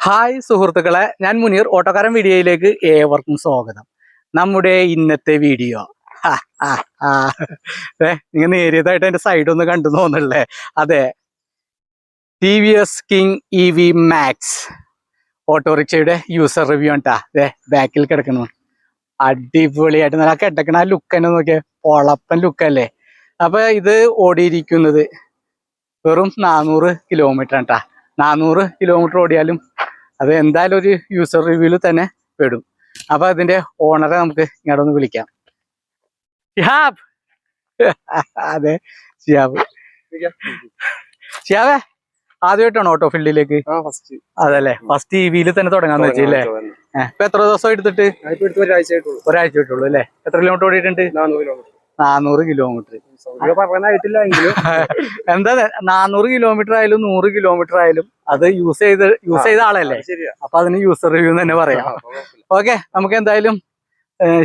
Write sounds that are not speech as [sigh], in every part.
Hi സുഹൃത്തുക്കളെ ഞാൻ മുനീർ ഓട്ടോക്കാരൻ വീഡിയോയിലേക്ക് ഏവർക്കും സ്വാഗതം. നമ്മുടെ ഇന്നത്തെ വീഡിയോ. നിങ്ങൾ നേരിയതായിട്ട് സൈഡ് ഒന്ന് കണ്ടു തോന്നല്ലേ അതെ. T V S King E V Max ഓട്ടോറിക്ഷയുടെ user review ആണ്ട്ടാ അതെ ബാക്കിൽ കിടക്കണു. അടിപൊളിയായിട്ട് നല്ല കിടക്കണ ആ ലുക്ക് തന്നെ നോക്കിയാൽ പൊളപ്പൻ ലുക്കല്ലേ അപ്പൊ ഇത് ഓടിയിരിക്കുന്നത് വെറും നാനൂറ് കിലോമീറ്റർ ആണ്ട്ടാ നാനൂറ് കിലോമീറ്റർ ഓടിയാലും അത് എന്തായാലും ഒരു യൂസർ റിവ്യൂവിൽ തന്നെ പെടും. അപ്പൊ അതിന്റെ ഓണറെ നമുക്ക് ഇങ്ങോട്ട് ഒന്ന് വിളിക്കാം. ഷിഹാബ്. [laughs] അതെ ഷിഹാബ്. ഷിഹാബേ ആദ്യമായിട്ടാണ് ഓട്ടോ ഫീൽഡിലേക്ക് ആ ഫസ്റ്റ് അതല്ലേ ഫസ്റ്റ് ടി വിയിൽ തന്നെ തുടങ്ങാന്ന് വെച്ചല്ലേ ഇപ്പൊ എത്ര ദിവസം എടുത്തിട്ട്? ഒരാഴ്ച ആയിട്ടുള്ളൂ ഒരാഴ്ച ആയിട്ടുള്ളൂ അല്ലേ? എത്ര കിലോമീറ്റർ ഓടിയിട്ടുണ്ട്? നാനൂറ് കിലോമീറ്റർ നാനൂറ് കിലോമീറ്റർ സൗകര്യം പറയാനായിട്ടില്ല എങ്കിലും. [laughs] എന്താ നാനൂറ് കിലോമീറ്റർ ആയാലും നൂറ് കിലോമീറ്റർ ആയാലും അത് യൂസ് ചെയ്ത് യൂസ് ചെയ്ത ആളല്ലേ? അപ്പൊ അതിന് യൂസർ റിവ്യൂ തന്നെ പറയാം. ഓക്കെ നമുക്ക് എന്തായാലും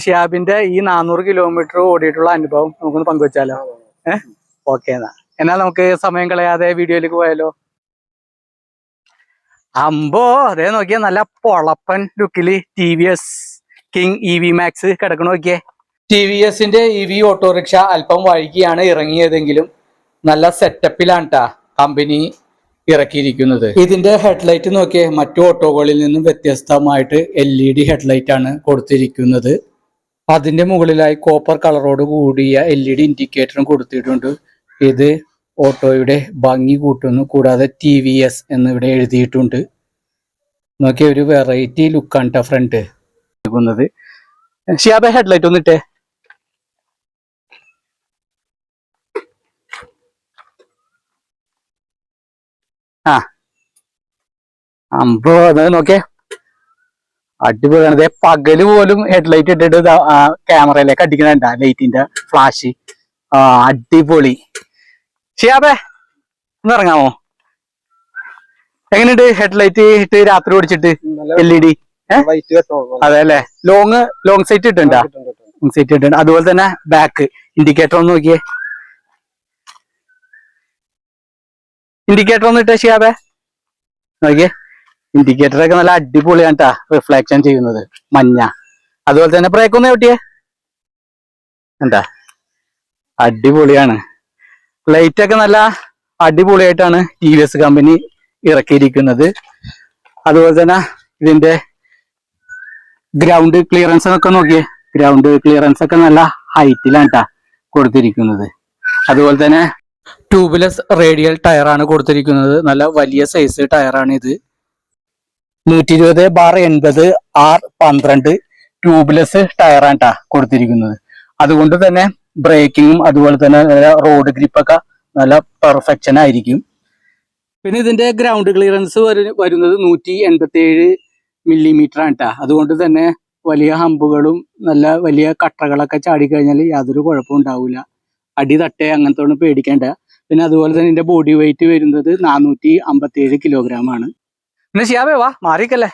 ഷിയാബിന്റെ ഈ നാനൂറ് കിലോമീറ്റർ ഓടിയിട്ടുള്ള അനുഭവം നമുക്കൊന്ന് പങ്കുവെച്ചാലോ? ഏഹ് ഓക്കെ എന്നാ. എന്നാൽ നമുക്ക് സമയം കളയാതെ വീഡിയോയിലേക്ക് പോയാലോ? അമ്പോ അതേ നോക്കിയേ നല്ല പൊളപ്പൻ ലുക്കിൽ T V S King E V Max കിടക്കണ നോക്കിയേ. ടി വി എസിന്റെ ഇ വി ഓട്ടോറിക്ഷ അല്പം വൈകിയാണ് ഇറങ്ങിയതെങ്കിലും നല്ല സെറ്റപ്പിലാണ് ട്ടാ കമ്പനി ഇറക്കിയിരിക്കുന്നത്. ഇതിന്റെ ഹെഡ്ലൈറ്റ് നോക്കിയേ മറ്റു ഓട്ടോകളിൽ നിന്നും വ്യത്യസ്തമായിട്ട് എൽ ഇ ഡി ഹെഡ്ലൈറ്റ് ആണ് കൊടുത്തിരിക്കുന്നത്. അതിന്റെ മുകളിലായി കോപ്പർ കളറോട് കൂടിയ എൽ ഇ ഡി ഇൻഡിക്കേറ്ററും കൊടുത്തിട്ടുണ്ട്. ഇത് ഓട്ടോയുടെ ഭംഗി കൂട്ടുന്നു കൂടാതെ ടി വി എസ് എന്നിവിടെ എഴുതിയിട്ടുണ്ട്. നോക്കിയ ഒരു വെറൈറ്റി ലുക്കാണ് ഫ്രണ്ട് ഷിയാബ ഹെഡ്ലൈറ്റ് ഒന്നിട്ടേ. ആ. അമ്പോ അത് നോക്കിയേ. അടിപൊളിയാണ് ദേ പകൽ പോലും ഹെഡ്ലൈറ്റ് ഇട്ടിട്ട് ക്യാമറയിലേക്ക് അടിക്കുന്നുണ്ടാ ലൈറ്റിന്റെ ഫ്ലാഷ് ആ അടിപൊളി. ചെയ്യാതെ ഒന്ന് ഇറങ്ങാമോ? എങ്ങനെയുണ്ട് ഹെഡ്ലൈറ്റ് ഇട്ട് രാത്രി ഓടിച്ചിട്ട്? എൽ ഇ ഡി അതെ അല്ലേ ലോങ് ലോങ് സൈറ്റ് ഇട്ടുണ്ടോ ലോങ് സൈറ്റ് ഇട്ടുണ്ട് അതുപോലെ തന്നെ ബാക്ക് ഇൻഡിക്കേറ്റർ ഒന്ന് നോക്കിയേ. ഇൻഡിക്കേറ്റർ ഒന്ന് ഇട്ടേ ഷിയാബേ നോക്കിയേ. ഇൻഡിക്കേറ്റർ ഒക്കെ നല്ല അടിപൊളിയാണ് കേട്ടാ റിഫ്ലക്ഷൻ ചെയ്യുന്നത്. മഞ്ഞ. അതുപോലെ തന്നെ ബ്രേക്ക് ഒന്ന് ചവിട്ടിയേ എന്താ അടിപൊളിയാണ്. ലൈറ്റ് ഒക്കെ നല്ല അടിപൊളിയായിട്ടാണ് ടി വി എസ് കമ്പനി ഇറക്കിയിരിക്കുന്നത്. അതുപോലെ തന്നെ ഇതിന്റെ ഗ്രൗണ്ട് ക്ലിയറൻസ് ഒക്കെ നോക്കിയേ. ഗ്രൗണ്ട് ക്ലിയറൻസ് ഒക്കെ നല്ല ഹൈറ്റിലാണ് കേട്ടാ കൊടുത്തിരിക്കുന്നത്. അതുപോലെ തന്നെ ട്യൂബ്ലെസ് റേഡിയൽ ടയറാണ് കൊടുത്തിരിക്കുന്നത്. നല്ല വലിയ സൈസ് ടയറാണ് ഇത് നൂറ്റി ഇരുപത് ബാർ എൺപത് ആർ പന്ത്രണ്ട് ട്യൂബ്ലെസ് ടയറാണ് കൊടുത്തിരിക്കുന്നത്. അതുകൊണ്ട് തന്നെ ബ്രേക്കിങ്ങും അതുപോലെ തന്നെ നല്ല റോഡ് ഗ്രിപ്പൊക്കെ നല്ല പെർഫെക്ഷൻ ആയിരിക്കും. പിന്നെ ഇതിന്റെ ഗ്രൗണ്ട് ക്ലിയറൻസ് വരുന്നത് നൂറ്റി എൺപത്തി ഏഴ് മില്ലിമീറ്റർ ആണ് കേട്ടോ അതുകൊണ്ട് തന്നെ വലിയ ഹമ്പുകളും നല്ല വലിയ കട്ടകളൊക്കെ ചാടിക്കഴിഞ്ഞാൽ യാതൊരു കുഴപ്പവും ഉണ്ടാവില്ല അടി തട്ടേ അങ്ങനത്തെ ഒന്നും പേടിക്കേണ്ട. പിന്നെ അതുപോലെ തന്നെ ഇതിന്റെ ബോഡി വെയിറ്റ് വരുന്നത് നാനൂറ്റി അമ്പത്തി ഏഴ് കിലോഗ്രാം ആണ് പിന്നെ ഷിയാബേ വാ മാറിക്കല്ലേ.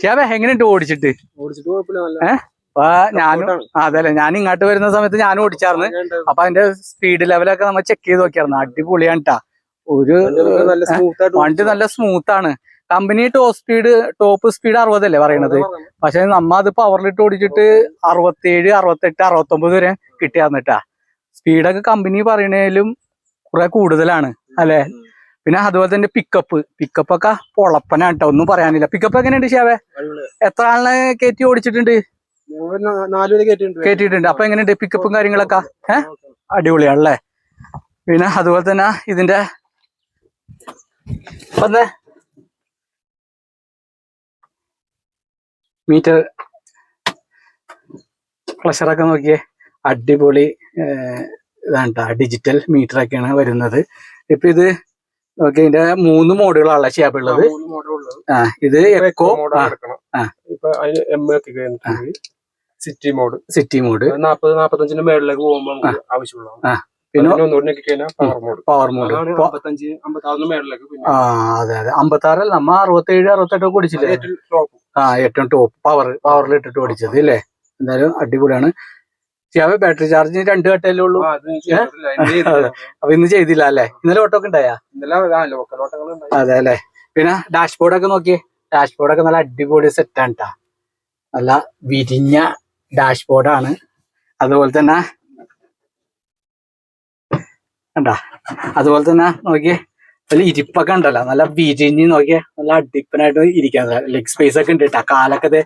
ഷിയാബേ എങ്ങനെയുണ്ട് ഓടിച്ചിട്ട്? ഓടിച്ചിട്ട് കുഴപ്പമില്ല? അപ്പൊ ഞാനും comfort ആണ്. ആ, അതെ അല്ലേ ഞാൻ ഇങ്ങോട്ട് വരുന്ന സമയത്ത് ഞാനും ഓടിച്ചാർന്ന്. അപ്പൊ അതിന്റെ സ്പീഡ് ലെവലൊക്കെ നമ്മൾ ചെക്ക് ചെയ്ത് നോക്കിയായിരുന്നു അടിപൊളിയാണ് കേട്ടാ ഒരു വണ്ടി നല്ല സ്മൂത്ത് വണ്ടി നല്ല സ്മൂത്ത് ആണ്. Company top speed top speed അറുപതല്ലേ പറയണത്? പക്ഷെ നമ്മ അത് പവറിലിട്ട് ഓടിച്ചിട്ട് അറുപത്തേഴ് അറുപത്തെട്ട് അറുപത്തൊമ്പത് വരെ കിട്ടിയാർന്നിട്ടാ സ്പീഡൊക്കെ കമ്പനി പറയണേലും കുറെ കൂടുതലാണ് അല്ലെ? പിന്നെ അതുപോലെ തന്നെ പിക്കപ്പ് പിക്കപ്പ് ഒക്കെ പൊളപ്പനാണ് കേട്ടോ ഒന്നും പറയാനില്ല. പിക്കപ്പ് എങ്ങനെയുണ്ട് ഷാവേ. എത്ര ആളിനെ കയറ്റി ഓടിച്ചിട്ടുണ്ട്? കയറ്റിയിട്ടുണ്ട് അപ്പൊ എങ്ങനെയുണ്ട് പിക്കപ്പും കാര്യങ്ങളൊക്കെ? ഏഹ് അടിപൊളിയാണല്ലേ? പിന്നെ അതുപോലെ തന്നെ ഇതിന്റെ വന്നേ. മീറ്റർ പ്ലഷറൊക്കെ നോക്കിയേ. അടിപൊളി ഇതാണ് കേട്ടോ ഡിജിറ്റൽ മീറ്റർ ഒക്കെയാണ് വരുന്നത്. ഇപ്പൊ ഇത് ഓക്കെ ഇതിന്റെ മൂന്ന് മോഡുകളാണല്ലോ ഷിയാബ് ഉള്ളത്. ആ ഇത് eco city mode city mode നാപ്പത് നാപ്പത്തഞ്ചിന്റെ മേളിലേക്ക് പോകുമ്പോൾ ആവശ്യമുള്ള. പിന്നെ പവർ മോഡ് ആ അതെ അതെ. അമ്പത്താറ് നമ്മ അറുപത്തി ഏഴ് അറുപത്തി അത് ഓടിച്ചില്ലേ ആ ഏറ്റവും ടോപ്പ് പവർ പവറിൽ ഇട്ടിട്ട് ഓടിച്ചത് അല്ലേ? എന്തായാലും അടിപൊളിയാണ്. ചെയ്യാവേ ബാറ്ററി ചാർജ് രണ്ട് ഘട്ടമല്ലേ ഉള്ളൂ. അപ്പൊ ഇന്ന് ചെയ്തില്ല അല്ലേ? ഇന്നലെ ഓട്ടോ ഒക്കെ ഉണ്ടായാ? അതെ അല്ലേ? പിന്നെ ഡാഷ്ബോർഡ് ഒക്കെ നോക്കിയേ. ഡാഷ്ബോർഡൊക്കെ നല്ല അടിപൊളി സെറ്റാണ് കേട്ടാ നല്ല വിരിഞ്ഞ ഡാഷ്ബോർഡാണ് അതുപോലെ തന്നെ കണ്ടാ? അതുപോലെ തന്നെ നോക്കിയേ. നല്ല ഇരിപ്പൊക്കെ ഉണ്ടല്ലോ. നല്ല വിരിഞ്ഞ് നോക്കിയേ. നല്ല അടിപ്പനായിട്ട് ഇരിക്കാൻ ലെഗ് സ്പേസ് ഒക്കെ ഉണ്ട് കേട്ടാ കാലൊക്കെ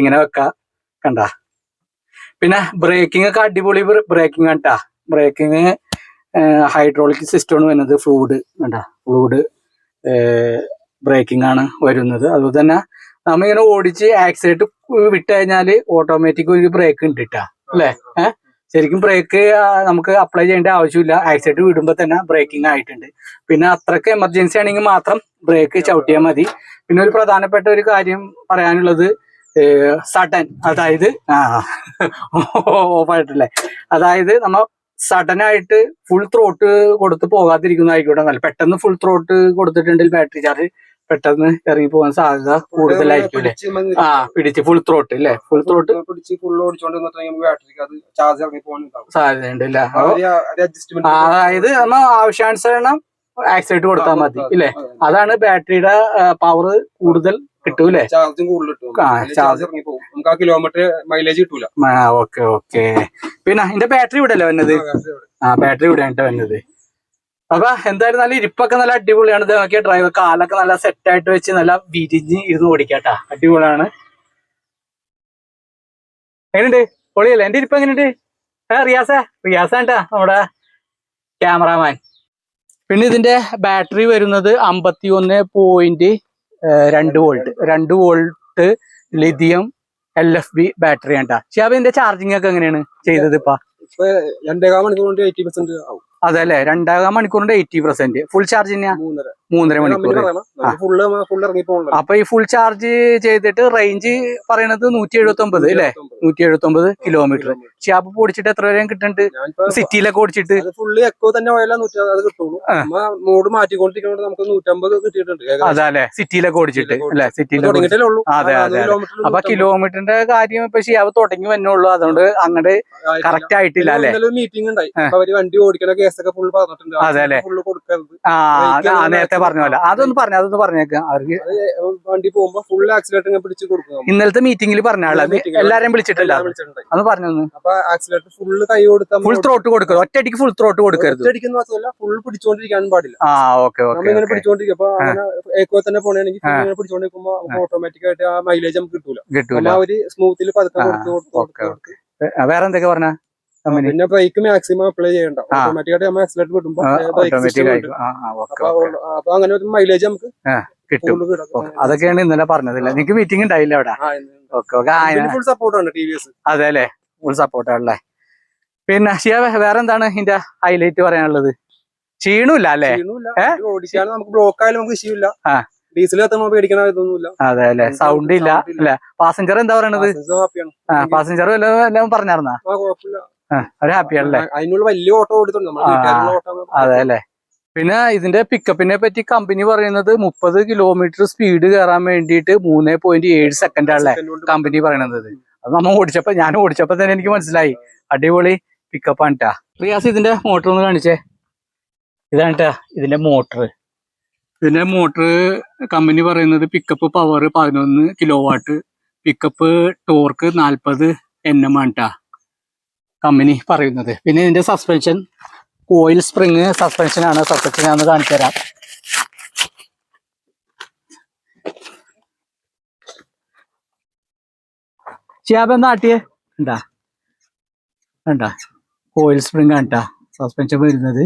ഇങ്ങനെ വെക്കാ. കണ്ടാ? പിന്നെ ബ്രേക്കിംഗ് ഒക്കെ അടിപൊളി ബ്രേക്കിംഗ് ആണ് കേട്ടാ ബ്രേക്കിംഗ് ഹൈഡ്രോളിക് സിസ്റ്റം ആണ് വരുന്നത് ഫ്ലൂഡ് കണ്ടാ. ഫ്ലൂഡ് ബ്രേക്കിംഗ് ആണ് വരുന്നത്. അതുപോലെ തന്നെ നമ്മളിങ്ങനെ ഓടിച്ച് ആക്സിഡന്റ് വിട്ട് കഴിഞ്ഞാൽ ഓട്ടോമാറ്റിക് ഒരു ബ്രേക്ക് ഉണ്ട് കേട്ടാ അല്ലേ? ശരിക്കും ബ്രേക്ക് നമുക്ക് അപ്ലൈ ചെയ്യേണ്ട ആവശ്യമില്ല. ആക്സിഡന്റ് വിടുമ്പോൾ തന്നെ ബ്രേക്കിംഗ് ആയിട്ടുണ്ട്. പിന്നെ അത്രയ്ക്ക് എമർജൻസി ആണെങ്കിൽ മാത്രം ബ്രേക്ക് ചവിട്ടിയാൽ മതി. പിന്നെ ഒരു പ്രധാനപ്പെട്ട ഒരു കാര്യം പറയാനുള്ളത് സഡൻ അതായത് ആ ഓഫായിട്ടല്ലേ? അതായത് നമ്മ സഡൻ ആയിട്ട് ഫുൾ ത്രോട്ട് കൊടുത്ത് പോകാതിരിക്കുന്നതായിക്കോട്ടെ. നല്ല പെട്ടെന്ന് ഫുൾ ത്രോട്ട് കൊടുത്തിട്ടുണ്ടെങ്കിൽ ബാറ്ററി ചാർജ് പെട്ടെന്ന് ഇറങ്ങി പോകാൻ സാധ്യത കൂടുതലായിരിക്കും ആ പിടിച്ച് ഫുൾ ത്രോട്ട് അല്ലേ ഫുൾ ത്രോട്ട് പിടിച്ച് ഫുൾ ഓടിച്ചോണ്ട് സാധ്യതയുണ്ട് അല്ലേ? അതായത് നമ്മ ആവശ്യാനുസരണം ആക്സിഡന്റ് കൊടുത്താൽ മതി ഇല്ലേ? അതാണ് ബാറ്ററിയുടെ പവർ കൂടുതൽ കിട്ടൂലേ ചാർജും കൂടുതൽ കിലോമീറ്റർ മൈലേജ് കിട്ടൂല. ഓക്കെ ഓക്കെ പിന്നെ ഇതിന്റെ ബാറ്ററി ഇവിടെ അല്ലേ വന്നത്? ആ ബാറ്ററി ഇവിടെ. ആയിട്ട് വന്നത്. അപ്പൊ എന്തായാലും നല്ല ഇരിപ്പൊക്കെ നല്ല അടിപൊളിയാണ്. ഇത് നോക്കിയ ഡ്രൈവർ കാലൊക്കെ നല്ല സെറ്റ് ആയിട്ട് വെച്ച് നല്ല വിരിഞ്ഞ് ഇരുന്ന് ഓടിക്കാട്ടാ. അടിപൊളിയാണ്. എങ്ങനെയുണ്ട്? പൊളിയല്ലേ? എന്റെ ഇരിപ്പ് എങ്ങനെയുണ്ട്? ഏ റിയാസ? റിയാസാണ്ടാ നമ്മുടെ ക്യാമറാമാൻ പിന്നെ ഇതിന്റെ ബാറ്ററി വരുന്നത് അമ്പത്തി ഒന്ന് പോയിന്റ് രണ്ട് വോൾട്ട് രണ്ട് volt lithium L F B battery ആണ്ടാ പക്ഷെ ഇതിന്റെ ചാർജിങ് ഒക്കെ എങ്ങനെയാണ് ചെയ്തത് ഇപ്പൊ? രണ്ടേകാൽ മണിക്കൂർ കൊണ്ട് എയ്റ്റി പെർസെന്റ് ആവും. അതെ അല്ലെ രണ്ടേകാൽ മണിക്കൂറിന്റെ എയ്റ്റി പെർസെന്റ് ഫുൾ ചാർജ് തന്നെയാ? മൂന്നര. മൂന്നര മണിക്കൂർ. അപ്പൊ ഈ ഫുൾ ചാർജ് ചെയ്തിട്ട് റേഞ്ച് പറയണത് നൂറ്റി എഴുപത്തി ഒമ്പത് അല്ലെ നൂറ്റി എഴുപത്തി ഒമ്പത് കിലോമീറ്റർ പക്ഷെ അപ്പൊ പൊടിച്ചിട്ട് എത്ര വരെയും കിട്ടുന്നുണ്ട് സിറ്റിയിലൊക്കെ ഓടിച്ചിട്ട് ഫുള്ള് എക്കോ തന്നെ പോയാലും നൂറ്റി അത് കിട്ടുള്ളൂ. നമ്മ മോഡ് മാറ്റിക്കൊണ്ടിരിക്കുന്നത് നമുക്ക് നൂറ്റമ്പത് കിട്ടിയിട്ടുണ്ട് അതല്ലേ? അതെ അല്ലെ? സിറ്റിയിലൊക്കെ ഓടിച്ചിട്ട് അല്ലെ സിറ്റിയിലൊക്കെ അതെ, അതെ, അപ്പൊ കിലോമീറ്ററിന്റെ കാര്യം ഇപ്പൊ ഷിയാബ് തുടങ്ങി വന്നുള്ളൂ അതുകൊണ്ട് അങ്ങോട്ട് ആയിട്ടില്ല. കറക്റ്റ് ആയിട്ടില്ല അല്ലെ? മീറ്റിംഗ് ഉണ്ടായി. അവർ വണ്ടി ഓടിക്കണ കേസൊക്കെ ഫുൾ പറഞ്ഞിട്ടുണ്ട്. അതെ അല്ലെ? ഫുള്ള് കൊടുക്കരുത്. ആ നേരത്തെ പറഞ്ഞ പോലെ അതൊന്ന് പറഞ്ഞു അതൊന്ന് പറഞ്ഞേക്കാം. അവർക്ക് വണ്ടി പോകുമ്പോ ഫുൾ ആക്സിലേറ്റർ പിടിച്ച് കൊടുക്കും. ഇന്നലത്തെ മീറ്റിംഗിൽ പറഞ്ഞാളെ. എല്ലാരെയും വിളിച്ചിട്ടില്ല. അത് പറഞ്ഞു അപ്പൊ ആക്സിലേറ്റർ ഫുള്ള് കൈ കൊടുത്താൽ ഫുൾ ത്രോട്ട് കൊടുക്കരുത്. ഒറ്റയടിക്ക് ഫുൾ ത്രോട്ട് കൊടുക്കരുത്. മാത്രമല്ല ഫുൾ പിടിച്ചോണ്ടിരിക്കാനും പാടില്ല. ആ ഓക്കെ പിടിച്ചോണ്ടിരിക്കും. അപ്പൊ ഏക്കോ തന്നെ പോണെങ്കിൽ ആ. ഇങ്ങനെ പിടിച്ചോണ്ടിരിക്കുമ്പോ ഓട്ടോമാറ്റിക് ആയിട്ട് ആ മൈലേജ് നമുക്ക് കിട്ടൂല. കിട്ടൂല. ഒരു സ്മൂത്തിൽ പതുക്കെ കൊടുത്ത് കൊടുത്ത് വേറെ എന്തൊക്കെ പറഞ്ഞ? പിന്നെ ബ്രേക്ക് മാക്സിമം അപ്ലൈ ചെയ്യണ്ട. ആ. ഓട്ടോമാറ്റിക് ആയിട്ട് നമ്മൾ ആക്സിലേറ്റർ വിടുമ്പോ ബ്രേക്ക് ഓട്ടോമാറ്റിക് സിസ്റ്റം ആയിരിക്കും ആ ആ ഓക്കെ അപ്പൊ അങ്ങനെ ഒരു മൈലേജ് നമുക്ക് കിട്ടും. അതൊക്കെയാണ് ഇന്നലെ പറഞ്ഞത് നിങ്ങൾക്ക് മീറ്റിംഗ് ഉണ്ടായില്ല അവിടെ? Okay okay. ഫുൾ സപ്പോർട്ടാണ് ടി വി എസ് അതെ അല്ലേ? ഫുൾ സപ്പോർട്ടാണല്ലേ പിന്നെ ഷിയ വേറെ എന്താണ് ഇതിന്റെ ഹൈലൈറ്റ് പറയാനുള്ളത്? ക്ഷീണില്ല അല്ലേ? ഏ? നമുക്ക് ബ്ലോക്ക് ആയാലും നമുക്ക് ആ. ഡീസൽ കത്തുമ്പോൾ പേടിക്കണ ഇതൊന്നുമില്ല. അതെ അല്ലെ? സൗണ്ട് ഇല്ല അല്ലെ? പാസഞ്ചർ എന്താ പറയണത്? പാസഞ്ചർ എല്ലാം എല്ലാം പറഞ്ഞാർന്നാ കുഴപ്പമില്ല. ഹാപ്പിയാണല്ലേ അതിനുള്ള വലിയ ഓട്ടോ ഓടിട്ടുണ്ട് അതെ അല്ലേ പിന്നെ ഇതിന്റെ പിക്കപ്പിനെ പറ്റി കമ്പനി പറയുന്നത് മുപ്പത് കിലോമീറ്റർ സ്പീഡ് കയറാൻ വേണ്ടിട്ട് മൂന്ന് പോയിന്റ് ഏഴ് സെക്കൻഡ് ആണല്ലേ കമ്പനി പറയണത്. അത് നമ്മ ഓടിച്ചപ്പോ ഞാൻ ഓടിച്ചപ്പോ തന്നെ എനിക്ക് മനസ്സിലായി. അടിപൊളി പിക്കപ്പ് ആണ് ട്ടാ. റിയാസ് ഇതിന്റെ മോട്ടർ ഒന്ന് കാണിച്ചേ. ഇതാണ് ട്ടാ ഇതിന്റെ മോട്ടർ ഇതിന്റെ മോട്ടർ കമ്പനി പറയുന്നത് പിക്കപ്പ് പവർ പതിനൊന്ന് കിലോ വാട്ട് പിക്കപ്പ് ടോർക്ക് നാൽപ്പത് എൻ എം ആണ് ട്ടാ. കമ്പനി പറയുന്നത്. പിന്നെ ഇതിന്റെ സസ്പെൻഷൻ ഓയിൽ സ്പ്രിങ് സസ്പെൻഷൻ ആണ്. സസ്പെൻഷൻ ഒന്ന് കാണിച്ചു തരാം. ഷിയാബ് നാട്ടിയെ ഉണ്ടാ വേണ്ട ഓയിൽ സ്പ്രിങ് ആണ് കേട്ടാ സസ്പെൻഷൻ വരുന്നത്.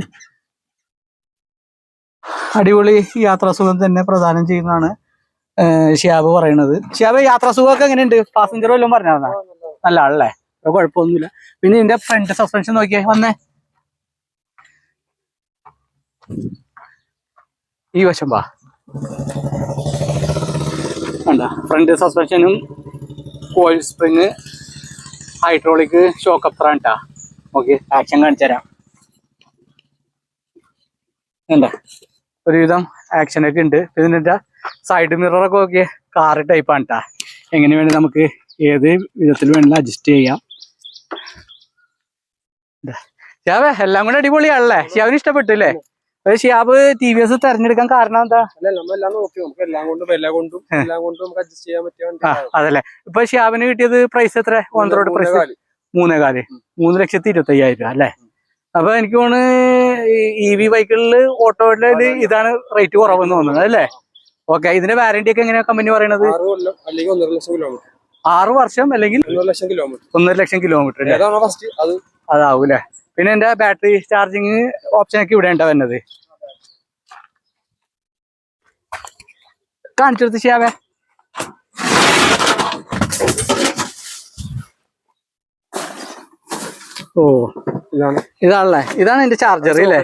അടിപൊളി യാത്രാസുഖം തന്നെ പ്രദാനം ചെയ്യുന്നതാണ് ഷിയാബ് പറയണത് ഷിയാബ് യാത്രാസുഖമൊക്കെ എങ്ങനെയുണ്ട്? പാസഞ്ചർ വല്ലതും പറഞ്ഞാ നല്ല ആളല്ലേ? അത് കുഴപ്പമൊന്നുമില്ല. പിന്നെ ഇതിന്റെ ഫ്രണ്ട് സസ്പെൻഷൻ നോക്കിയേ വന്നേ. ഈ വശം വാ. ഫ്രണ്ട് സസ്പെൻഷനും കോയിൽ സ്പ്രിങ് ഹൈഡ്രോളിക് ഷോക്ക് അപ്പറ കേട്ടാ ഓക്കെ ആക്ഷൻ കാണിച്ചു തരാം. എന്താ ഒരുവിധം ആക്ഷനൊക്കെ ഉണ്ട്. ഇതിന്റെ സൈഡ് മിററൊക്കെ നോക്കിയേ കാറ് ടൈപ്പാണ് കേട്ടാ എങ്ങനെ വേണേൽ നമുക്ക് ഏത് വിധത്തിൽ വേണമെങ്കിലും അഡ്ജസ്റ്റ് ചെയ്യാം. ദാ. എല്ലാം കൂടെ അടിപൊളിയാണല്ലേ? ഷിയാവിന് ഇഷ്ടപ്പെട്ടില്ലേ? അപ്പൊ ഷിയാബ് ടി വി എസ് തെരഞ്ഞെടുക്കാൻ കാരണം എന്താ? അല്ല അതല്ലേ. ഇപ്പൊ ഷിയാബിന് കിട്ടിയത് പ്രൈസ് എത്ര? ഓൺ റോഡ് പ്രൈസ് മൂന്നേ കാൽ മൂന്ന് ലക്ഷത്തി ഇരുപത്തി അയ്യായിരം രൂപ അല്ലേ? അപ്പൊ എനിക്ക് തോന്നുന്നു ഇ വി ബൈക്കുകളിൽ ഓട്ടോയുടെ ഇത് ഇതാണ് റേറ്റ് കുറവെന്ന് തോന്നുന്നത് അല്ലേ? ഓക്കെ ഇതിന്റെ വാറന്റി ഒക്കെ എങ്ങനെയാ കമ്പനി പറയണത്? ആറ് വർഷം അല്ലെങ്കിൽ ഒന്നര ലക്ഷം കിലോമീറ്റർ ഒന്നര ലക്ഷം കിലോമീറ്റർ അതാവും അല്ലേ പിന്നെ എന്റെ ബാറ്ററി ചാർജിങ് ഓപ്ഷൻ ഒക്കെ ഇവിടെ ഉണ്ടാ വരുന്നത്. കാണിച്ചെടുത്ത് ചെയ്യാവേ? ഓ ഇതാണ്. ഇതാണല്ലേ? ഇതാണ് എന്റെ ചാർജർ അല്ലേ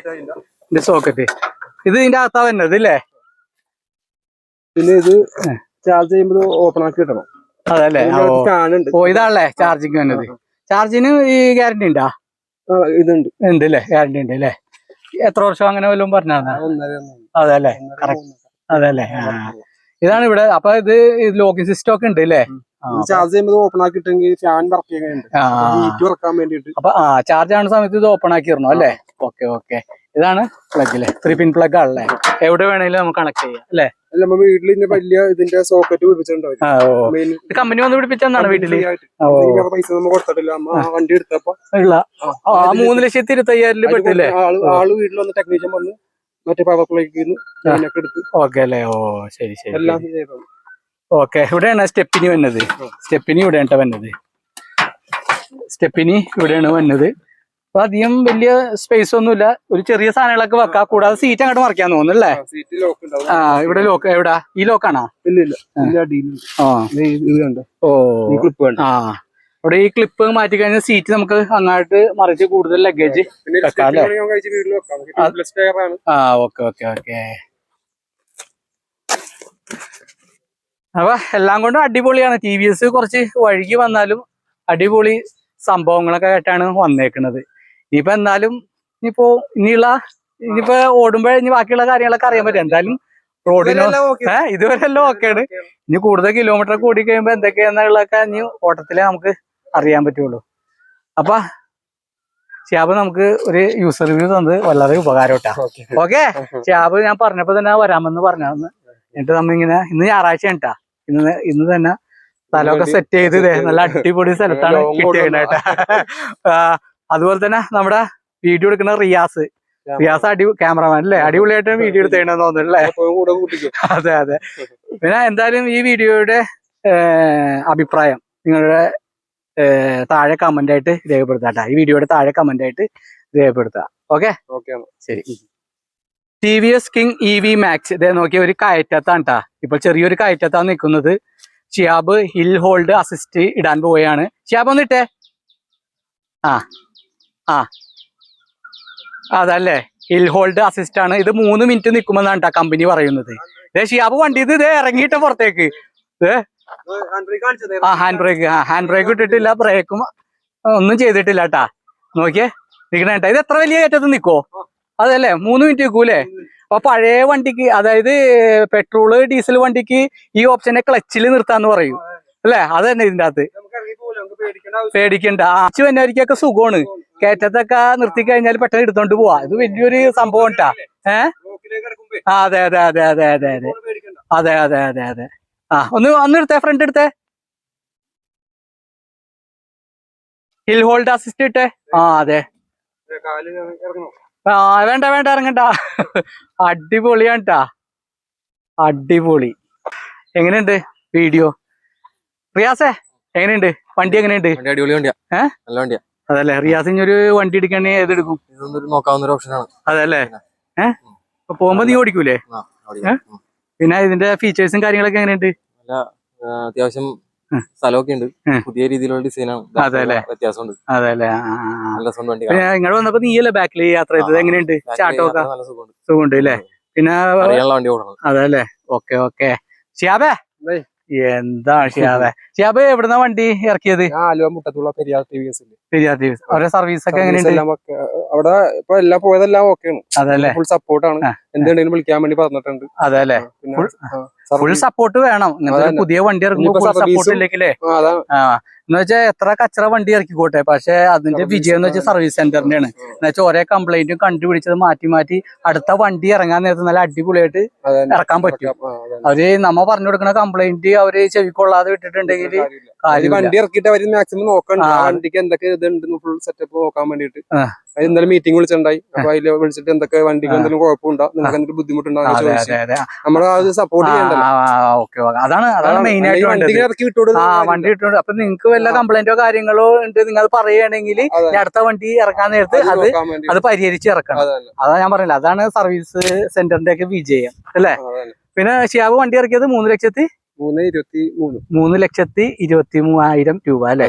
എന്റെ സോക്കറ്റ് ഇത് ഇതിന്റെ അകത്താ വരുന്നത് ഇല്ലേ? പിന്നെ ഇത് ചാർജ് ചെയ്യുമ്പോൾ ഓപ്പൺ ആക്കി കിട്ടണം അതല്ലേ? ഓ. ഓ ഇതാണല്ലേ ചാർജിങ് വരുന്നത്. ചാർജിന് ഈ ഗ്യാരണ്ടി ഉണ്ടാ? ഇതുണ്ട്. ഉണ്ട് അല്ലേ ഗ്യാരണ്ടി ഉണ്ട് അല്ലേ? എത്ര വർഷം അങ്ങനെ വല്ലതും പറഞ്ഞാ അതെ അല്ലേ കറക്റ്റ് അതല്ലേ? ആ. ഇതാണ് ഇവിടെ അപ്പൊ ഇത് ലോക്കിംഗ് സിസ്റ്റം ഒക്കെ ഉണ്ട് അല്ലേ? ചാർജ് ചെയ്യുമ്പോൾ ഓപ്പൺ ആക്കി കിട്ടെങ്കിൽ ഫാൻ വർക്ക് ഇറക്കാൻ വേണ്ടിയിട്ട്. അപ്പൊ ആ ചാർജ് ആവുന്ന സമയത്ത് ഇത് ഓപ്പൺ ആക്കിയിരുന്നു അല്ലേ? ഓക്കെ ഓക്കെ ഇതാണ് പ്ലഗ് അല്ലേ ത്രീ പിൻ പ്ലഗ് ആണല്ലേ? എവിടെ വേണേലും നമുക്ക് കണക്ട് ചെയ്യാം അല്ലേ? അല്ല വീട്ടിൽ ഇതിന്റെ വലിയ ഇതിന്റെ സോക്കറ്റ് പിടിപ്പിച്ചിട്ടുണ്ടാവും. കമ്പനി വന്ന് പിടിപ്പിച്ചാണ് വീട്ടിൽ? പൈസ നമ്മ കൊടുത്തിട്ടില്ല. അമ്മ വണ്ടി എടുത്തപ്പോ. ആ മൂന്ന് ലക്ഷത്തി ഇരുപത്തയ്യായിരം പെട്ടില്ലേ? ആൾ വീട്ടിൽ വന്ന് ടെക്നീഷ്യൻ വന്ന് മറ്റേ പവർ പ്ലേക്ക് എടുത്ത്. ഓക്കെ അല്ലേ? ഓ ശരി ശരി. എല്ലാം ചെയ്തത് ഓക്കെ ഇവിടെയാണ് സ്റ്റെപ്പിനി വന്നത്. സ്റ്റെപ്പിനി ഇവിടെയാണ് വന്നത്. സ്റ്റെപ്പിനി ഇവിടെയാണ് വന്നത്. അപ്പൊ അധികം വലിയ സ്പേസ് ഒന്നുമില്ല. ഒരു ചെറിയ സാധനങ്ങളൊക്കെ വെക്കാം. കൂടാതെ സീറ്റ് അങ്ങോട്ട് മറിക്കാൻ തോന്നുന്നു അല്ലേ? സീറ്റ് ലോക്ക് ഉണ്ടാവും. ആ ഇവിടെ ലോക്ക് എവിടാ? ഈ ലോക്കാണോ ആ. ഈ ക്ലിപ്പ് ഇവിടെ ഈ ക്ലിപ്പ് മാറ്റി കഴിഞ്ഞാൽ സീറ്റ് നമുക്ക് അങ്ങോട്ട് മറിച്ച് കൂടുതൽ ലഗേജ് ആ. ഓക്കെ ഓക്കെ ഓക്കെ അപ്പൊ എല്ലാം കൊണ്ടും അടിപൊളിയാണ്. ടി വി എസ് കുറച്ച് വഴുകി വന്നാലും അടിപൊളി സംഭവങ്ങളൊക്കെ ആയിട്ടാണ് വന്നേക്കുന്നത് ഇനിയിപ്പോ എന്നാലും ഇനിയിപ്പോ ഇനിയുള്ള ഇനിയിപ്പോ ഓടുമ്പോഴേ ഇനി ബാക്കിയുള്ള കാര്യങ്ങളൊക്കെ അറിയാൻ പറ്റും. എന്തായാലും റോഡിന്. ഏഹ് ഇതുവരെ എല്ലാം ഓക്കെയാണ് ഇനി കൂടുതൽ കിലോമീറ്റർ കൂടി കഴിയുമ്പോ എന്തൊക്കെയാന്നുള്ളതൊക്കെ ഇനി ഓട്ടത്തിലേ നമുക്ക് അറിയാൻ പറ്റുള്ളൂ. അപ്പൊ ഷിയാബ് നമുക്ക് ഒരു യൂസർ റിവ്യൂ തന്നത് വളരെ ഉപകാരം കേട്ടാ. Okay. ഓക്കെ ഷിയാബ് ഞാൻ പറഞ്ഞപ്പോ തന്നെ വരാമെന്ന് പറഞ്ഞാന്ന് എന്നിട്ട് നമ്മ ഇങ്ങനെ ഇന്ന് ഞായറാഴ്ച കേട്ടാ. ഇന്ന് ഇന്ന് തന്നെ സ്ഥലമൊക്കെ സെറ്റ് ചെയ്ത് നല്ല അടിപൊളി സ്ഥലത്താണ് കിട്ടിയേട്ടാ കിട്ടിയത് കേട്ടാ. ആ, അതുപോലെ തന്നെ നമ്മുടെ വീഡിയോ എടുക്കുന്ന റിയാസ്. റിയാസ് അടി ക്യാമറമാൻ അല്ലേ? അടിപൊളിയായിട്ട് വീഡിയോ എടുത്തേണെന്ന് തോന്നുന്നു [laughs] അതെ അതെ. പിന്നെ എന്തായാലും ഈ വീഡിയോയുടെ അഭിപ്രായം നിങ്ങളുടെ താഴെ കമന്റ് ആയിട്ട് രേഖപ്പെടുത്താം ഈ വീഡിയോയുടെ താഴെ കമന്റ് ആയിട്ട് രേഖപ്പെടുത്തുക. ഓക്കെ ശരി. T V S King E V Max ഇതേ നോക്കിയ ഒരു കയറ്റത്താണ് കേട്ടാ ഇപ്പൊ ചെറിയൊരു കയറ്റത്താണ് നിൽക്കുന്നത്. ഷിയാബ് ഹിൽ ഹോൾഡ് അസിസ്റ്റ് ഇടാൻ പോവുകയാണ്. ഷിയാബ് ഒന്നിട്ടേ ആ. ആ. അതല്ലേ. ഹിൽ ഹോൾഡ് അസിസ്റ്റ് ആണ്. ഇത് മൂന്ന് മിനിറ്റ് നിൽക്കുമെന്നാണ് കേട്ടോ കമ്പനി പറയുന്നത്. ശരി ഷിയാബ് വണ്ടി ഇത് ഇതേ ഇറങ്ങിയിട്ട പുറത്തേക്ക്. ആ ഹാൻഡ് ബ്രേക്ക് ആ ഹാൻഡ് ബ്രേക്ക് ഇട്ടിട്ടില്ല. ബ്രേക്കും ഒന്നും ചെയ്തിട്ടില്ല കേട്ടാ നോക്കിയേ. നിക്കണ കേട്ടാ ഇത് എത്ര വലിയ ഏറ്റത്ത് നിക്കോ? അതല്ലേ. മൂന്ന് മിനിറ്റ് നിൽക്കൂലേ അപ്പൊ പഴയ വണ്ടിക്ക് അതായത് പെട്രോൾ ഡീസൽ വണ്ടിക്ക് ഈ ഓപ്ഷനെ ക്ലച്ചിൽ നിർത്താന്ന് പറയും. അല്ലേ? അത് തന്നെ ഇതിന്റെ അകത്ത്. പേടിക്കേണ്ട ആച്ചു വന്നവർക്കൊക്കെ സുഖമാണ്. കയറ്റത്തൊക്കെ നിർത്തി കഴിഞ്ഞാൽ പെട്ടെന്ന് എടുത്തോണ്ട് പോവാ. ഇത് വലിയൊരു സംഭവം ഉണ്ടാ ഏഹ് ആ അതെ അതെ അതെ അതെ അതെ അതെ. അതെ അതെ അതെ അതെ. ആ ഒന്ന് ഒന്ന് എടുത്തേ ഫ്രണ്ട് എടുത്തേ. ഹിൽ ഹോൾഡ് അസിസ്റ്റ് ഇട്ടേ. ആ അതെ. ആ വേണ്ട വേണ്ട ഇറങ്ങണ്ട. അടിപൊളിയാണ് അടിപൊളി. എങ്ങനെയുണ്ട് വീഡിയോ? റിയാസേ എങ്ങനെയുണ്ട്? വണ്ടി എങ്ങനെയുണ്ട്? അടിപൊളി വണ്ടിയാ. ഏഹ് നല്ല വണ്ടിയാ. അതല്ലേ? റിയാസിന് ഒരു വണ്ടി എടുക്കണേ ഏതെടുക്കും നോക്കാവുന്ന ഒരു ഓപ്ഷനാണ്. അതല്ലേ? ഏഹ് അപ്പൊ പോകുമ്പോ നീ ഓടിക്കൂലേ? പിന്നെ ഇതിന്റെ ഫീച്ചേഴ്സും കാര്യങ്ങളൊക്കെ എങ്ങനെയുണ്ട്? നല്ല അത്യാവശ്യം. സ്ഥലമൊക്കെ ഉണ്ട്. പുതിയ രീതിയിലുള്ള ഡിസൈനാണ് ആണ്. വ്യത്യാസമുണ്ട്. അതല്ലേ? ഇങ്ങോട്ട് വന്നപ്പോ നീയല്ലേ ബാക്കിൽ യാത്ര ചെയ്തത്? എങ്ങനെയുണ്ട്. ചാട്ടമൊക്കെ സുഖമുണ്ട്. അല്ലേ? പിന്നെ അതല്ലേ? Okay okay. ഷിയാബേ? ഏയ്. എന്താ ഷിയാബേ ഷിയാബ് എവിടുന്ന വണ്ടി ഇറക്കിയത്? Aluva മുട്ടത്തുള്ള Periyar T V S Vidyarthi അവരുടെ സർവീസ് ഒക്കെ എങ്ങനെയുണ്ട്? അവിടെ ഇപ്പൊ എല്ലാം പോയതെല്ലാം ഓക്കെയാണ് അതല്ലേ ഫുൾ സപ്പോർട്ടാണ് എന്തെങ്കിലും എന്തുണ്ടെങ്കിലും വിളിക്കാൻ വേണ്ടി പറഞ്ഞിട്ടുണ്ട്. അതല്ലേ പിന്നെ Full- ഫുൾ സപ്പോർട്ട് വേണം. പുതിയ വണ്ടി ഇറങ്ങുമ്പോൾ ഫുൾ സപ്പോർട്ട് ഇല്ലെങ്കിലേ. എന്ന് വെച്ചാൽ എത്ര കച്ചറ വണ്ടി ഇറക്കിക്കോട്ടെ. പക്ഷെ അതിന്റെ വിജയം എന്ന് വെച്ചാൽ സർവീസ് സെന്ററിന്റെയാണ് എന്ന് വെച്ചാൽ ഒരേ കംപ്ലൈന്റും കണ്ടുപിടിച്ചത് മാറ്റി മാറ്റി അടുത്ത വണ്ടി ഇറങ്ങാൻ നേരത്തെ നല്ല അടിപൊളിയായിട്ട് ഇറക്കാൻ പറ്റും. അവർ നമ്മ പറഞ്ഞു കൊടുക്കുന്ന കംപ്ലൈന്റ് അവർ ചെവിക്കൊള്ളാതെ വിട്ടിട്ടുണ്ടെങ്കിൽ വണ്ടി ഇറക്കിയിട്ട് അവർ മാക്സിമം നോക്കണ്ട. വണ്ടിക്ക് എന്തൊക്കെ ഇതുണ്ട് ഫുൾ സെറ്റപ്പ് നോക്കാൻ വേണ്ടിട്ട്. അത് ഇന്നലെ മീറ്റിംഗ് വിളിച്ചിട്ടുണ്ടായി. അപ്പൊ അതിൽ വിളിച്ചിട്ട് എന്തൊക്കെ വണ്ടിക്ക് എന്തെങ്കിലും കുഴപ്പമുണ്ടോ? നിങ്ങൾക്ക് എന്തെങ്കിലും ബുദ്ധിമുട്ടുണ്ടോ? നമ്മളെ അത് സപ്പോർട്ട് ചെയ്യണ്ടല്ലോ. അതാണ് അതാണ് മെയിൻ ആയിട്ട് വണ്ടിക്ക് ഇറക്കി വണ്ടി അപ്പൊ നിങ്ങൾക്ക് വല്ല കംപ്ലൈന്റോ കാര്യങ്ങളോ ഉണ്ട് നിങ്ങൾ പറയുകയാണെങ്കിൽ അടുത്ത വണ്ടി ഇറക്കാൻ നേരത്ത് അത് അത് പരിഹരിച്ച് ഇറക്കണം. അതാ ഞാൻ പറഞ്ഞില്ല. അതാണ് സർവീസ് സെന്ററിന്റെ ഒക്കെ വിജയം. അല്ലേ? പിന്നെ ഷിയാബ് വണ്ടി ഇറക്കിയത് മൂന്ന് ലക്ഷത്തി മൂന്ന് ഇരുപത്തി മൂന്ന്. മൂന്ന് ലക്ഷത്തി ഇരുപത്തി മൂവായിരം രൂപ അല്ലേ?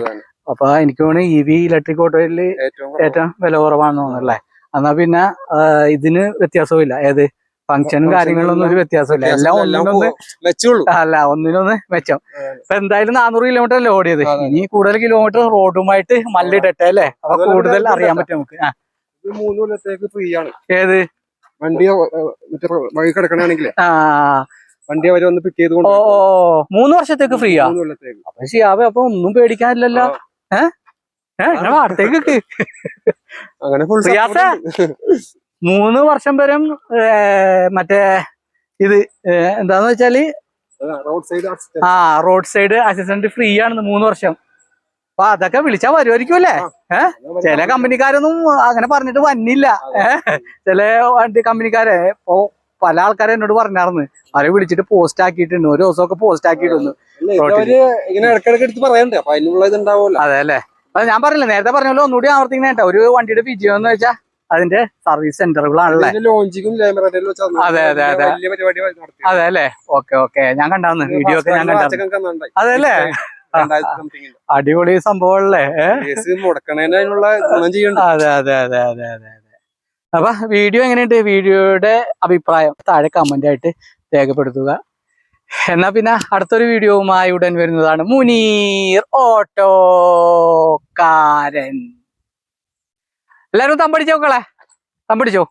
അപ്പൊ എനിക്ക് തോന്നുന്നു ഇ വി ഇലക്ട്രിക് ഓട്ടോയിൽ ഏറ്റവും വില കുറവാണെന്ന് തോന്നുന്നല്ലേ എന്നാ പിന്നെ ഇതിന് വ്യത്യാസവും ഏത് ഫംഗ്ഷനും കാര്യങ്ങളൊന്നും ഒരു വ്യത്യാസമില്ല. എല്ലാം ഒന്നിനൊന്ന് മെച്ചുള്ളൂ അല്ല ഒന്നിനൊന്ന് മെച്ചം. ഇപ്പൊ എന്തായാലും നാനൂറ് കിലോമീറ്റർ അല്ലേ ഓടിയത്. ഇനി കൂടുതൽ കിലോമീറ്റർ റോഡുമായിട്ട് മല്ലിടട്ടെ അല്ലേ? അപ്പൊ കൂടുതൽ അറിയാൻ പറ്റും നമുക്ക്. മൂന്ന് കൊല്ലത്തേക്ക് ഫ്രീ ആണ്. ഏത്? വണ്ടി മറ്റേ വഴി കിടക്കണെങ്കിൽ ആ വണ്ടി അവർ വന്ന് പിക്ക് ചെയ്ത് ഓ മൂന്ന് വർഷത്തേക്ക് ഫ്രീയാ അപ്പൊ ഷിയാബ് അപ്പൊ ഒന്നും പേടിക്കാനില്ലല്ലോ? ഏഹ് ഏഹ് അങ്ങനെ ഫുൾ റിയാസേ? മൂന്ന് വർഷം വരെ മറ്റേ ഇത് എന്താന്ന് വെച്ചാൽ ആ റോഡ് സൈഡ് അസിസ്റ്റന്റ് ഫ്രീ ആണ് മൂന്ന് വർഷം. അപ്പൊ അതൊക്കെ വിളിച്ചാ വരുമായിരിക്കും അല്ലേ? ചില കമ്പനിക്കാരൊന്നും അങ്ങനെ പറഞ്ഞിട്ട് വന്നില്ല. ഏഹ് ചില വണ്ടി കമ്പനിക്കാരെ ഇപ്പൊ പല ആൾക്കാരും എന്നോട് പറഞ്ഞാർന്ന്. അവരെ വിളിച്ചിട്ട് പോസ്റ്റ് ആക്കിയിട്ടുണ്ട്. ഒരു ദിവസമൊക്കെ പോസ്റ്റ് ആക്കിയിട്ടുണ്ട്. അവർ ഇങ്ങനെ ഇടക്കിടക്ക് എടുത്ത് പറയണ്ടേ. അപ്പൊ അതിനുള്ള ഇത് ഉണ്ടാവുമല്ലോ അതെ അല്ലേ? അത് ഞാൻ പറഞ്ഞില്ല നേരത്തെ പറഞ്ഞല്ലോ ഒന്നുകൂടി ആവർത്തിക്കുന്നേട്ടാ ഒരു വണ്ടിയുടെ വിജയം എന്ന് വെച്ചാൽ അതിന്റെ സർവീസ് സെന്ററുകളാണല്ലേ ലോഞ്ചിങ്ങും അതെ, അതെ, അതെ. അതെ അല്ലേ? Okay okay. ഞാൻ കണ്ടാന്ന്. വീഡിയോ ഒക്കെ ഞാൻ കണ്ടാ അതെ അല്ലേ? അടിപൊളി സംഭവമല്ലേ അല്ലേ? അതെ അതെ അതെ അതെ അതെ. അപ്പൊ വീഡിയോ എങ്ങനെയുണ്ട്? വീഡിയോയുടെ അഭിപ്രായം താഴെ കമന്റ് ആയിട്ട് രേഖപ്പെടുത്തുക. എന്നാ പിന്നെ അടുത്തൊരു വീഡിയോവുമായി ഉടൻ വരുന്നതാണ് മുനീർ ഓട്ടോക്കാരൻ. എല്ലാരും തമ്പടിച്ചോ കളെ തമ്പടിച്ചോ